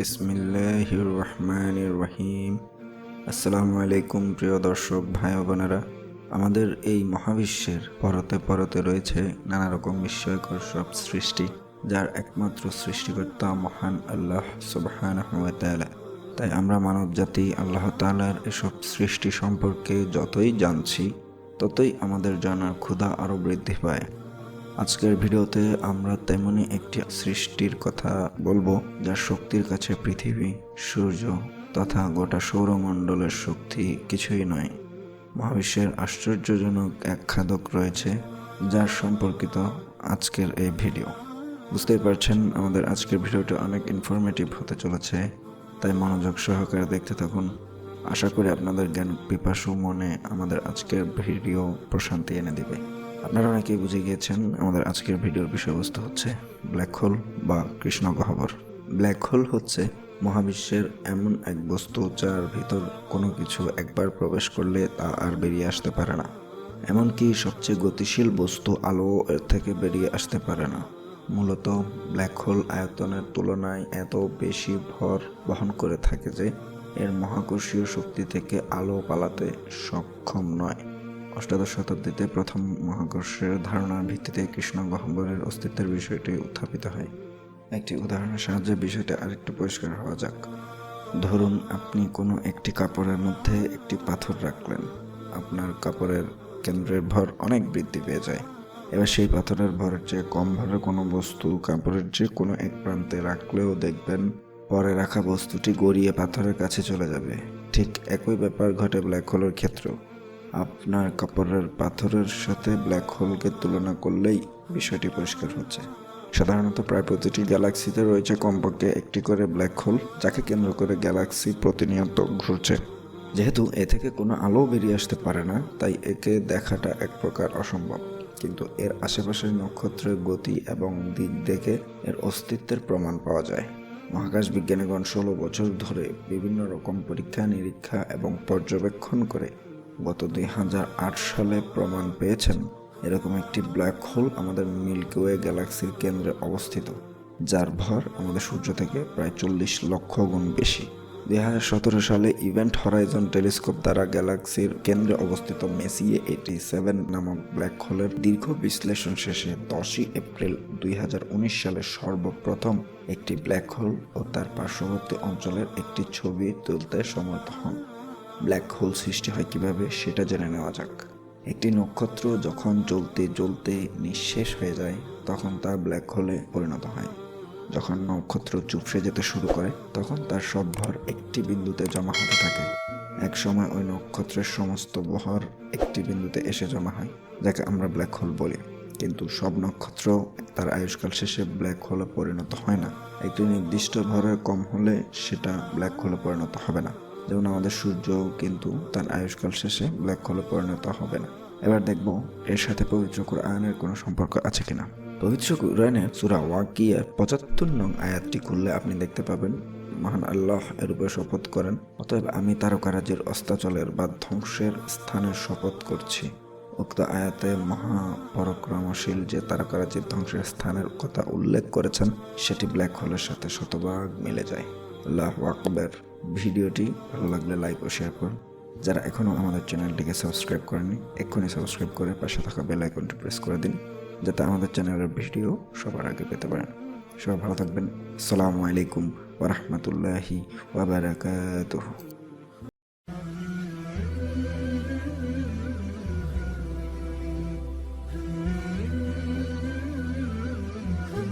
বিসমিল্লাহির রহমানির রহিম আসসালামু আলাইকুম প্রিয় দর্শক, ভাই বোনেরা। আমাদের এই মহাবিশ্বের পরতে পরতে রয়েছে নানা রকম বিস্ময়কর সব সৃষ্টি, যার একমাত্র সৃষ্টিকর্তা মহান আল্লাহ তাআলা। তাই আমরা মানব জাতি আল্লাহ তাআলার এসব সৃষ্টি সম্পর্কে যতই জানছি, ততই আমাদের জানার ক্ষুধা আরও বৃদ্ধি পায়। আজকের ভিডিওতে আমরা তেমনই একটি সৃষ্টির কথা বলব যার শক্তির কাছে পৃথিবী, সূর্য তথা গোটা সৌরমণ্ডলের শক্তি কিছুই নয়। মহাবিশ্বের আশ্চর্যজনক এক খাদক রয়েছে, যার সম্পর্কিত আজকের এই ভিডিও। বুঝতেই পারছেন, আমাদের আজকের ভিডিওটা অনেক ইনফরমেটিভ হতে চলেছে, তাই মনোযোগ সহকারে দেখতে থাকুন। আশা করি আপনাদের জ্ঞান, পিপাসু মনে আমাদের আজকের ভিডিও প্রশান্তি এনে দিবে। আপনারা অনেকেই বুঝে গিয়েছেন আমাদের আজকের ভিডিওর বিষয়বস্তু হচ্ছে ব্ল্যাক হোল বা কৃষ্ণ গহ্বর ব্ল্যাক হোল হচ্ছে মহাবিশ্বের এমন এক বস্তু যার ভিতর কোনো কিছু একবার প্রবেশ করলে তা আর বেরিয়ে আসতে পারে না। এমনকি সবচেয়ে গতিশীল বস্তু আলো এর থেকে বেরিয়ে আসতে পারে না। মূলত ব্ল্যাক হোল আয়তনের তুলনায় এত বেশি ভর বহন করে থাকে যে এর মহাকর্ষীয় শক্তি থেকে আলো পালাতে সক্ষম নয়। অষ্টাদশ শতাব্দীতে প্রথম মহাকর্ষের ধারণার ভিত্তিতে কৃষ্ণ গহ্বরের অস্তিত্বের বিষয়টি উত্থাপিত হয়। একটি উদাহরণের সাহায্যে বিষয়টা আরেকটু পরিষ্কার হওয়া যাক। ধরুন, আপনি কোনো একটি কাপড়ের মধ্যে একটি পাথর রাখলেন। আপনার কাপড়ের কেন্দ্রের ভর অনেক বৃদ্ধি পেয়ে যায়। এবার সেই পাথরের ভরের চেয়ে কম ভরের কোনো বস্তু কাপড়ের যে কোনো এক প্রান্তে রাখলেও দেখবেন পরে রাখা বস্তুটি গড়িয়ে পাথরের কাছে চলে যাবে। ঠিক একই ব্যাপার ঘটে ব্ল্যাক হোলের ক্ষেত্রেও। আপনার কাপড়ের পাথরের সাথে ব্ল্যাক হোলকে তুলনা করলেই বিষয়টি পরিষ্কার হচ্ছে। সাধারণত প্রায় প্রতিটি গ্যালাক্সিতে রয়েছে কমপক্ষে একটি করে ব্ল্যাক হোল যাকে কেন্দ্র করে গ্যালাক্সি প্রতিনিয়ত ঘুরছে। যেহেতু এ থেকে কোনো আলো বেরিয়ে আসতে পারে না, তাই একে দেখাটা এক প্রকার অসম্ভব। কিন্তু এর আশেপাশের নক্ষত্রের গতি এবং দিক দেখে এর অস্তিত্বের প্রমাণ পাওয়া যায়। মহাকাশ বিজ্ঞানীগণ ষোলো বছর ধরে বিভিন্ন রকম পরীক্ষা নিরীক্ষা এবং পর্যবেক্ষণ করে গত দুই হাজার আট সালে প্রমাণ পেয়েছেন এরকম একটি ব্ল্যাক হোল আমাদের মিল্কি ওয়ে গ্যালাক্সির কেন্দ্রে অবস্থিত, যার ভর আমাদের সূর্য থেকে প্রায় চল্লিশ লক্ষ গুণ বেশি। দুই হাজার সতেরো সালে ইভেন্ট হরাইজন টেলিস্কোপ দ্বারা গ্যালাক্সির কেন্দ্রে অবস্থিত মেসিয়ে এইটি সেভেন নামক ব্ল্যাক হোলের দীর্ঘ বিশ্লেষণ শেষে দশই এপ্রিল দুই হাজার উনিশ সালে সর্বপ্রথম একটি ব্ল্যাক হোল ও তার পার্শ্ববর্তী অঞ্চলের একটি ছবি তুলতে সমর্থ হন। ব্ল্যাক হোল সৃষ্টি হয় কীভাবে সেটা জেনে নেওয়া যাক। একটি নক্ষত্র যখন জ্বলতে জ্বলতে নিঃশেষ হয়ে যায়, তখন তা ব্ল্যাক হোলে পরিণত হয়। যখন নক্ষত্র চুপসে যেতে শুরু করে, তখন তার সব ভর একটি বিন্দুতে জমা হতে থাকে। এক সময় ওই নক্ষত্রের সমস্ত ভর একটি বিন্দুতে এসে জমা হয়, যাকে আমরা ব্ল্যাক হোল বলি। কিন্তু সব নক্ষত্র তার আয়ুষ্কাল শেষে ব্ল্যাক হোলে পরিণত হয় না। একটি নির্দিষ্ট ভরের কম হলে সেটা ব্ল্যাক হোলে পরিণত হবে না। যেমন আমাদের সূর্য কিন্তু তার আয়ুষ্কাল শেষে ব্ল্যাক হোলে পরিণত হবে না। এবার দেখব এর সাথে পবিত্র কোরআনের কোনো সম্পর্ক আছে কিনা। পবিত্র কোরআনের সুরা ওয়াকিয়ার পঁচাত্তর নং আয়াতটি খুললে আপনি দেখতে পাবেন, মহান আল্লাহ এর উপরে শপথ করেন, অতএব আমি তারকারাজের অস্তাচলের বা ধ্বংসের স্থানের শপথ করছি। উক্ত আয়াতে মহা মহাপরাক্রমশীল যে তারকারাজের ধ্বংসের স্থানের কথা উল্লেখ করেছেন, সেটি ব্ল্যাক হোলের সাথে শতভাগ মিলে যায়। আল্লাহ আকবর। ভিডিওটি ভালো লাগলে লাইক ও শেয়ার করুন। যারা এখনও আমাদের চ্যানেলটিকে সাবস্ক্রাইব করেনি এক্ষুনি সাবস্ক্রাইব করে পাশে থাকা বেল আইকনটি প্রেস করে দিন, যাতে আমাদের চ্যানেলের ভিডিও সবার আগে পেতে পারেন। সবাই ভালো থাকবেন। আসসালামু আলাইকুম ওরহমতুল্লাহি ওবরাকাতুহ